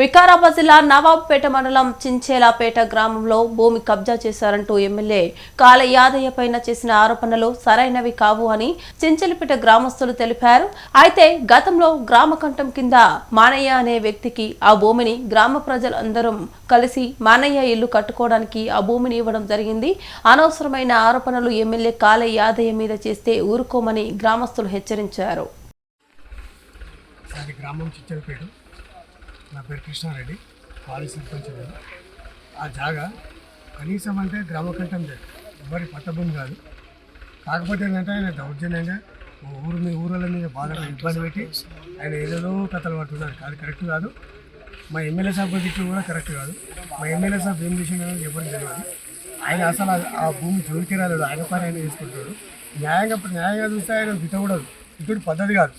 వికారాబాద్ జిల్లా నవాబ్పేట మండలం చించేలాపేట గ్రామంలో భూమి కబ్జా చేశారంటూ ఎమ్మెల్యే కాల యాదయ్య పైన చేసిన ఆరోపణలు సరైనవి కావు అని చించలపేట గ్రామస్తులు తెలిపారు. అయితే గతంలో గ్రామ కంఠం కింద మానయ్య అనే వ్యక్తికి ఆ భూమిని గ్రామ ప్రజలందరం కలిసి మానయ్య ఇల్లు కట్టుకోవడానికి ఆ భూమిని ఇవ్వడం జరిగింది. అనవసరమైన ఆరోపణలు ఎమ్మెల్యే కాల యాదయ్య మీద చేస్తే ఊరుకోమని గ్రామస్తులు హెచ్చరించారు. గ్రామం చిచ్చలపేట నా పేరు కృష్ణారెడ్డి మాజీ సర్పంచ్ నేను. ఆ జాగా కనీసం అంటే గ్రామకంఠం లేదు. ఎవరి పట్టభూమి కాదు. కాకపోతే ఏంటంటే ఆయన దౌర్జన్యంగా ఊరు మీ ఊరుల మీద బాధగా ఇబ్బంది పెట్టి ఆయన ఏదేదో కథలు పడుతున్నారు. అది కరెక్ట్ కాదు. మా ఎమ్మెల్యే సాబ్ తిట్టు కూడా కరెక్ట్ కాదు. మా ఎమ్మెల్యే సాబ్ ఏం చేసిందో ఎవరికి తెలియదు. ఆయన అసలు ఆ- భూమి జోలికి రాలేదు. ఆయన పని ఆయన వేసుకుంటాడు న్యాయంగా న్యాయంగా చూస్తే ఆయన తిట్టకూడదు ఇటు పద్ధతి కాదు.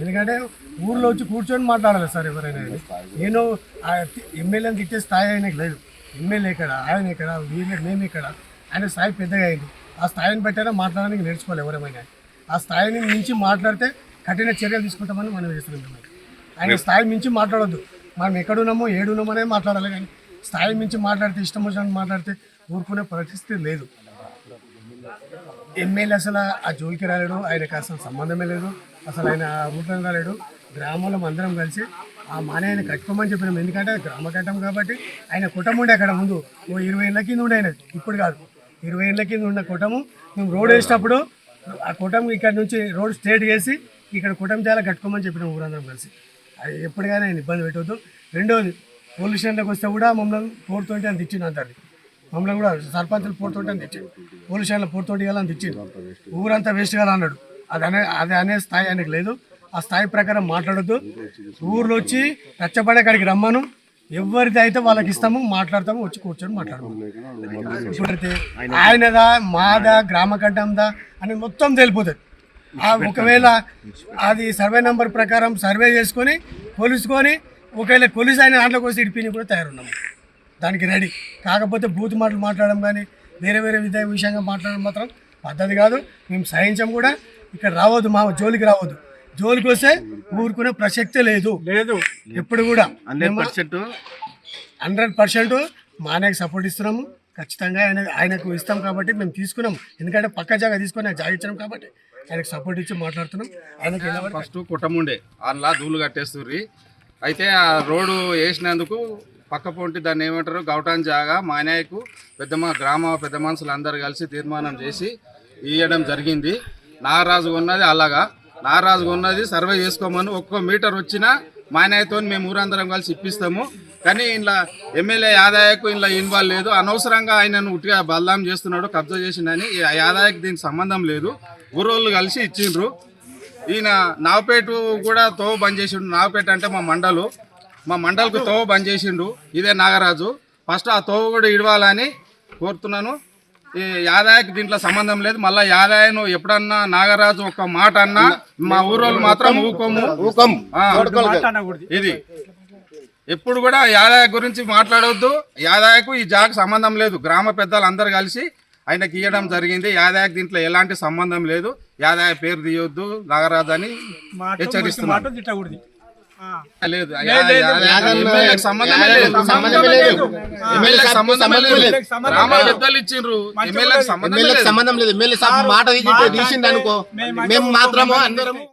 ఎందుకంటే ఊర్లో వచ్చి కూర్చొని మాట్లాడాలి సార్ ఎవరైనా. నేను ఎమ్మెల్యేని తిట్టే స్థాయి ఆయనకు లేదు. ఎమ్మెల్యే ఇక్కడ ఆయన ఇక్కడ వీళ్ళు మేము ఇక్కడ. ఆయన స్థాయి పెద్దగా అయింది. ఆ స్థాయిని బట్టైనా మాట్లాడడానికి నేర్చుకోవాలి ఎవరేమైనా ఆ స్థాయిని మించి మాట్లాడితే కఠిన చర్యలు తీసుకుంటామని మనం చేస్తున్నాం. ఆయన స్థాయి మించి మాట్లాడొద్దు. మనం ఎక్కడున్నామో ఏడున్నామో అనేది మాట్లాడాలి కానీ స్థాయి మించి మాట్లాడితే ఇష్టం వచ్చినట్టు మాట్లాడితే ఊరుకునే పరిస్థితి లేదు. ఎమ్మెల్యే అసలు ఆ జోలికి రాలేడు ఆయనకు అసలు సంబంధమే లేదు. అసలు ఆయన రూపం రాలేడు. గ్రామంలో అందరం కలిసి ఆ మానయ్యని కట్టుకోమని చెప్పినాం. ఎందుకంటే గ్రామ కట్టం కాబట్టి ఆయన కుటుంబం ఉండే అక్కడ ముందు. ఓ ఇరవై ఏళ్ళ కింద ఉండే ఆయన. ఇప్పుడు కాదు. ఇరవై ఏళ్ళ కింద ఉన్న కుటుంబం. మేము రోడ్ వేసినప్పుడు ఆ కుటుంబం ఇక్కడ నుంచి రోడ్ స్ట్రేట్ చేసి ఇక్కడ కుటుంబం చాలా కట్టుకోమని చెప్పినాం ఊరందరం కలిసి. అది ఎప్పటికైనా ఆయన ఇబ్బంది పెట్టవద్దు. రెండోది పోలీస్ స్టేషన్లోకి వస్తే కూడా మమ్మల్ని కోరుతుంటే అని తెచ్చింది అంటారు మమ్మల్ని కూడా సర్పంచులు పోరుతోటి అని తెచ్చిండు పోలీస్ స్టేషన్లో పోరుతోటి అని తెచ్చింది ఊరంతా వేస్ట్ కదా అన్నాడు. అది అనే అది అనే స్థాయి ఆయనకు లేదు. ఆ స్థాయి ప్రకారం మాట్లాడొద్దు. ఊర్లో వచ్చి రచ్చబడే కాడికి రమ్మను. ఎవరిది అయితే వాళ్ళకి ఇస్తాము మాట్లాడతాము వచ్చి కూర్చొని మాట్లాడతాము ఇప్పుడైతే ఆయనదా మాదా గ్రామ కట్టందా అని మొత్తం తెలిపోతుంది ఒకవేళ అది సర్వే నెంబర్ ప్రకారం సర్వే చేసుకొని కొలుసుకొని ఒకవేళ కొలిసి ఆయన దాంట్లోకి కోసి ఇడిపిని కూడా తయారున్నాము. దానికి రెడీ. కాకపోతే బూత్ మాటలు మాట్లాడడం కానీ వేరే వేరే విధ విషయంగా మాట్లాడడం మాత్రం పద్ధతి కాదు. మేము సహించం కూడా. ఇక్కడ రావద్దు మా జోలికి రావద్దు. జోలికి వస్తే ఊరుకునే ప్రసక్తే లేదు. లేదు. ఎప్పుడు కూడా హండ్రెడ్ పర్సెంట్. హండ్రెడ్ పర్సెంట్ మానేకి సపోర్ట్ ఇస్తున్నాము. ఖచ్చితంగా ఆయన ఆయనకు ఇస్తాం కాబట్టి మేము తీసుకున్నాం ఎందుకంటే పక్క జాగా తీసుకొని ఆయన జాగా ఇచ్చినాం కాబట్టి ఆయనకు సపోర్ట్ ఇచ్చి మాట్లాడుతున్నాం. ఆయనకి ఎలా పడితే ఫస్ట్ కుటుంబం ఉండే. అందులో ధూళి కట్టేస్తుర్రి. అయితే ఆ రోడ్డు వేసినందుకు పక్క పొంటి దాన్ని ఏమంటారు? గౌటాన్ జాగా మానాయకు పెద్ద మా గ్రామ పెద్ద మనుషులు అందరు కలిసి తీర్మానం చేసి ఇవ్వడం జరిగింది. నాగరాజు ఉన్నది అలాగా. నాగరాజు ఉన్నది సర్వే చేసుకోమని ఒక్కో మీటర్ వచ్చినా మానాయతో మేము ఊరందరం కలిసి ఇప్పిస్తాము. కానీ ఇలా ఎమ్మెల్యే యాదాయకు ఇలా ఇన్వాల్వ్ లేదు. అనవసరంగా ఆయనను ఉట్టిగా బల్లాం చేస్తున్నాడు కబ్జా చేసిండని ఈ యాదాయకు దీనికి సంబంధం లేదు. ఊరోళ్ళు కలిసి ఇచ్చిండ్రు. ఈయన నావపేట కూడా తోవ బంద్ చేసిండు. నావపేట అంటే మా మండలు. మా మండలకు తోవ బంద్ చేసిండు. ఇదే నాగరాజు. ఫస్ట్ ఆ తోవ కూడా ఇడవాలని కోరుతున్నాను. ఈ యాదాయకి దీంట్లో సంబంధం లేదు. మళ్ళీ యాదాయను ఎప్పుడన్నా నాగరాజు ఒక మాట అన్నా మా ఊరోళ్ళు మాత్రం ఊకోము. ఆ, ఇది. ఎప్పుడు కూడా యాదాయ గురించి మాట్లాడవద్దు యాదాయకు ఈ జాగకు సంబంధం లేదు. గ్రామ పెద్దలు అందరు కలిసి ఆయనకి ఇవ్వడం జరిగింది. యాదాయకు దీంట్లో ఎలాంటి సంబంధం లేదు. యాదాయ పేరు తీయొద్దు. నాగరాజు అని హెచ్చరిస్తున్నాను. లేదు. సంబంధమే సంబంధమే పెద్దలు ఇచ్చిండ్రు. సంబంధం లేదు. ఎమ్మెల్యే సాబ్ మాట తీసి- తీసిండు అనుకో. మేము మాత్రము అందరం